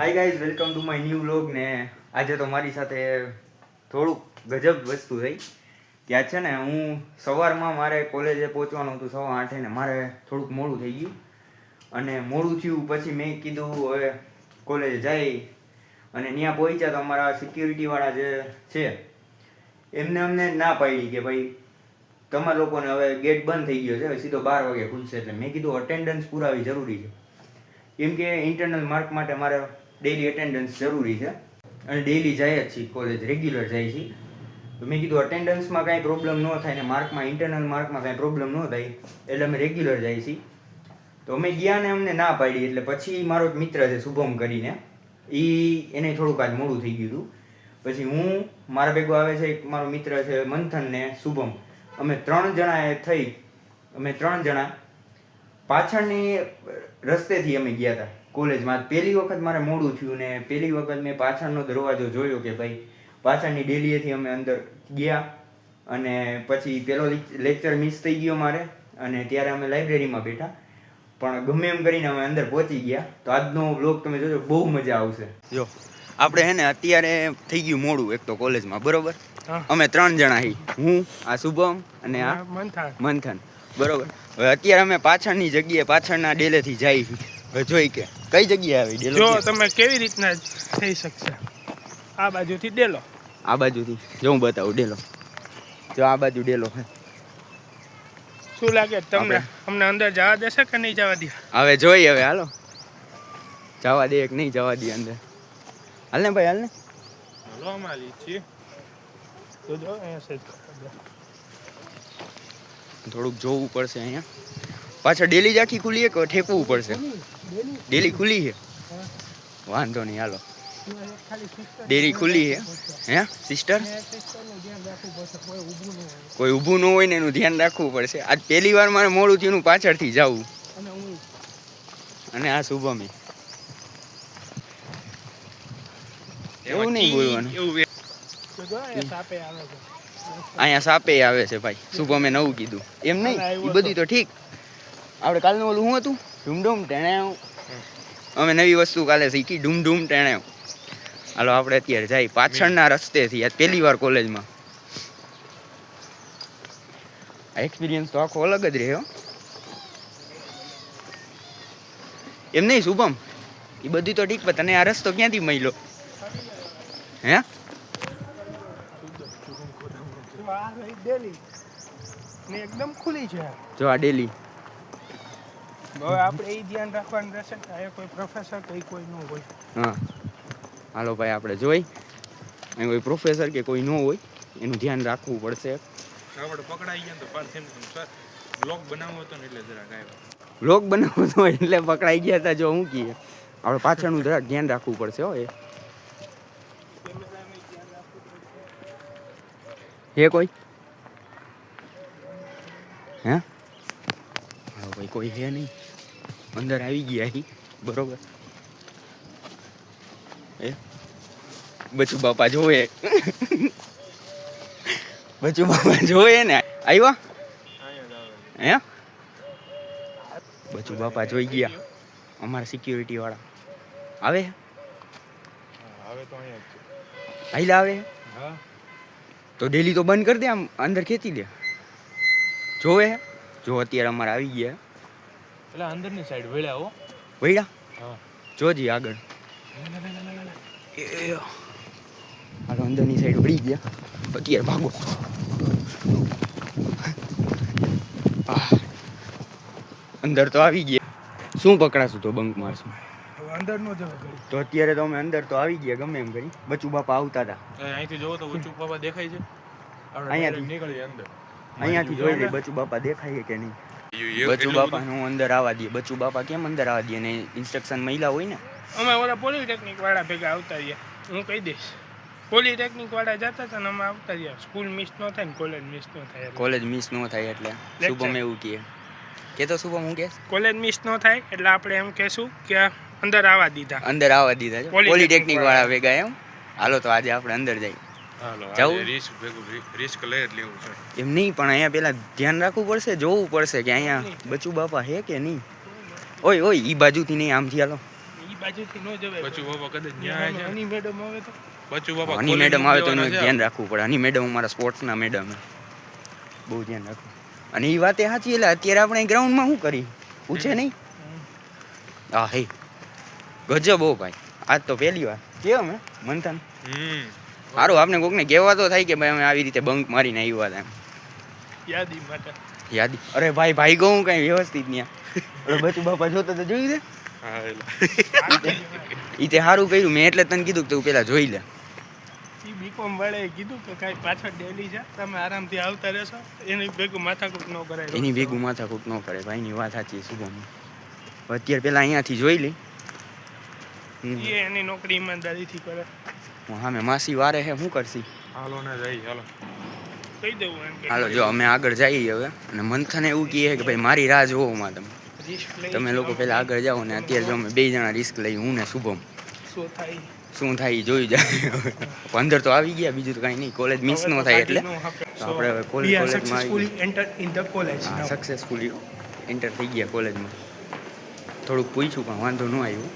Hi guys welcome to my new vlog ને આજે તો મારી સાથે થોડુંક ગજબ વસ્તુ થઈ. ત્યાં છે ને, હું સવારમાં મારે કોલેજે પહોંચવાનું હતું સવા આઠે ને મારે થોડુંક મોડું થઈ ગયું. અને મોડું થયું પછી મેં કીધું, હવે કોલેજે જઈ અને ત્યાં પહોંચ્યા તો અમારા સિક્યુરિટીવાળા જે છે, એમને અમને ના પાડી કે ભાઈ, તમારા લોકોને હવે ગેટ બંધ થઈ ગયો છે, હવે સીધો બાર વાગે ખુલશે. એટલે મેં કીધું અટેન્ડન્સ પુરાવી જરૂરી છે. કેમ કે ઇન્ટરનલ માર્ક માટે મારે ડેલી અટેન્ડન્સ જરૂરી છે. અને ડેલી જાય જ છીએ કોલેજ રેગ્યુલર જાય છીએ. મેં કીધું અટેન્ડન્સમાં કાંઈ પ્રોબ્લેમ ન થાય ને માર્કમાં ઇન્ટરનલ માર્કમાં કાંઈ પ્રોબ્લેમ ન થાય, એટલે અમે રેગ્યુલર જાય છીએ. તો અમે ગયા ને અમને ના પાડી, એટલે પછી મારો એક મિત્ર છે, શુભમ કરીને એ એને થોડુંક આજ મોડું થઈ ગયું હતું. પછી હું, મારા ભેગો આવે છે, એક મારો મિત્ર છે, મંથન ને શુભમ. અમે ત્રણ જણાએ થઈ, અમે ત્રણ જણા પાછળની રસ્તેથી અમે ગયા હતા. કોલેજમાં પહેલી વખત મારે મોડું થયું ને પહેલી વખત મેં પાછળનો દરવાજો જોયો કે ભાઈ પાછળની ડેલીએથી અમે અંદર ગયા અને પછી પેલો લેક્ચર મિસ થઈ ગયો મારે અને ત્યારે અમે લાઇબ્રેરીમાં બેઠા. પણ ગમે એમ કરીને અમે અંદર પહોંચી ગયા. તો આજનો બ્લોગ તમે જોજો બહુ મજા આવશે. જો આપણે હે ને અત્યારે થઈ ગયું મોડું એક તો કોલેજમાં બરોબર? અમે ત્રણ જણા હી. હું આ શુભમ અને આ મંથન મંથન બરોબર? હવે અત્યારે અમે પાછળની જગ્યાએ પાછળના ડેલેથી જઈ હવે જોઈ કે કઈ જગ્યાએ આવી ડેલો જો તમે કેવી રીતના થઈ શકશે? આ બાજુથી ડેલો. આ બાજુથી. જો હું બતાવું ડેલો. જો આ બાજુ ડેલો હે. શું લાગે? તમને અમને અંદર જવા દેશે કે નહીં જવા દે? હવે જોઈ હવે હાલો. જવા દે કે નહીં જવા દે અંદર. હાલ ને ભાઈ હાલ ને. હાલો માલી છી તો જો અહીંયા સેટ થોડુંક જોવું પડશે અહીંયા. પાછળ ડેલી જ આખી ખુલી કે ઠેકવું પડશે. ડેલી ખુલી છે? વાંધો નહીં હાલો. ડેરી ખુલ્લી છે? હે? સિસ્ટર? કોઈ ઊભું ન હોય ને એનું ધ્યાન રાખવું પડશે. આજ પહેલી વાર મારે મોડું થયું એનું પાછળથી જવું. અને આ શુભમી. એવું નહીં બોલવાનું. અહીંયા સાપે આવે છે ભાઈ. શુભમે નવું કીધું. એમ નહીં? એ બધું તો ઠીક. આપણે કાલનું ઓલું શું હતું? ઢૂમઢૂમ ટેણાવ. અમે નવી વસ્તુ કાલે શીખી ઢૂમઢૂમ ટેણાવ. હાલો આપણે અત્યારે જાય પાછળના રસ્તેથી આજ પહેલી વાર કોલેજમાં. એક્સપિરિયન્સ તો આખો અલગ જ રહ્યો. એમ નહીં શુભમ? એ બધી તો ઠીક પણ તને આ રસ્તો ક્યાંથી મળ્યો? હે? તો આ રહી ડેલી. ને એકદમ ખુલી છે. જો આ ડેલી. હવે આપણે એ ધ્યાન રાખવાનું રહેશે કે અહીંયા કોઈ પ્રોફેસર કે કોઈ ન હોય. હા. હાલો ભાઈ આપણે જોઈ. અહીં કોઈ પ્રોફેસર કે કોઈ ન હોય એનું ધ્યાન રાખવું પડશે. આપણે પકડાઈ ગયા તો પાછળ સર બ્લોગ બનાવવો હતો ને એટલે જરાક આવ્યો. વ્લોગ બનાવવો તો એટલે પકડાઈ ગયા હતા જો હું કહીએ આપણે પાછળનું જરાક ધ્યાન રાખવું પડશે હો એ. હે કોઈ હે હા ભાઈ કોઈ હે નહીં. અંદર આવી ગયા અહીં બરોબર. એ બચુ બાપા જોવે. બચુ બાપા જોવે ને. આવ્યા હે? બચુ બાપા જોઈ ગયા. અમારા સિક્યુરિટી વાળા. આવે? આવે તો અહીંયા આઈલા આવે? હા. તો ડેલી તો બંધ કરી દે આમ અંદર ખેંચી દે. જોવે? જો અત્યારે અમારે આવી ગયા. એટલે અંદરની સાઈડ વેળ્યા હો. વૈડા હા. જોજી આગળ. એ હાલો અંદરની સાઈડ વળી ગયા. અત્યારે ભાગો. આહ. અંદર તો આવી ગયા. શું પકડાશું તો બંક મારશું? અંદર નો જવા તો અત્યારે તો અમે અંદર તો આવી ગયા ગમે એમ કરી. બચુ બાપા આવતા હતા અહીંથી જોવો તો બચુ બાપા દેખાય છે. અહીંયાથી. નીકળી અંદર. અહીંયાથી જોઈ લઈ બચુ બાપા દેખાય કે નહીં. બચુ બાપા હું અંદર આવવા દઈએ. બચુ બાપા કેમ અંદર આવવા દઈએ ને ઇન્સ્ટ્રક્શન મહિલા હોય ને? અમે ઓલા પોલિટેકનિક વાળા ભેગા આવતા રહ્યા. હું કહી દઈશ. પોલિટેકનિક વાળા જતા હતા ને અમે આવતા રહ્યા. સ્કૂલ મિસ ન થાય ને કોલેજ મિસ ન થાય કોલેજ મિસ ન થાય એટલે. શુભમ એવું કહે. કે તો શુભમ હું કે કોલેજ મિસ ન થાય એટલે આપણે એમ કહેશું કે અંદર આવવા દીધા. અંદર આવવા દીધા પોલિટેકનિક વાળા. ભેગા એમ. હાલો તો આજે આપણે અંદર જઈએ. જાવું? રિસ્ક લઈ જ લેવું છે. એમ નહીં પણ અહીંયા પેલા ધ્યાન રાખવું પડશે જોવું પડશે કે અહીંયા બચુ બાપા હે કે નહીં? ઓય ઓય ઈ બાજુથી નહીં આમથી હાલો ઈ બાજુથી ન જવાય. બચુ બાપા કદાચ ન્યાય છે. હની મેડમ આવે તો. બચુ બાપા હની મેડમ આવે તો એનું ધ્યાન રાખવું પડે. હની મેડમ અમારા સ્પોર્ટ્સના મેડમ બહુ ધ્યાન રાખવું. અને એ વાતે સાચી એટલે અત્યારે આપણે ગ્રાઉન્ડમાં શું કરી પૂછે નહીં? હા હે. ગજબ હો ભાઈ. આજ તો પહેલી વાર. કેમ હે? મંથન? હમ. સારું આપને કોકને કહેવા તો થાય કે ભાઈ અમે આવી રીતે બંક મારીને આવ્યા હતા. યાદી માટે. યાદી? અરે ભાઈ ભાઈ કહું કઈ વ્યવસ્થિત ન્યા અરે બચુ બાપા જોતા તો જોઈ દે હા એ તે સારું કર્યું મેં એટલે તને કીધું કે તું પેલા જોઈ લે. ઈ બીકોમ વાળાએ કીધું કે કાંઈ પાછળ ડેલી છે તમે આરામથી આવતા રહેશો. એની ભેગું માથાકૂટ ન કરાય. એની ભેગું માથાકૂટ ન કરે ભાઈની વાત સાચી છે શુભમ અત્યારે પેલા અહીંયાથી જોઈ લે. હમ. એ એની નોકરી ઈમાનદારીથી કરે. સામે માસી વારે હે શું કરશી? હાલો ને જઈ હાલો. કહી દેવું એમ કે? હાલો જો અમે આગળ જઈએ હવે. અને મંથન એવું કહે કે ભાઈ મારી રાહ જોવો માં તમે. તમે લોકો પહેલા આગળ જાઓ ને અત્યારે જો અમે બે જણા રિસ્ક લઈ હું ને શુભમ. શું થાય? શું થાય એ જોઈ જાય અંદર તો આવી ગયા બીજું તો કાંઈ નહીં. કોલેજ મિસ ન થાય એટલે. આપણે હવે કોલેજ કોલેજમાં હા. સક્સેસફુલી એન્ટર થઈ ગયા કોલેજમાં થોડુંક પૂછ્યું પણ વાંધો ન આવ્યો.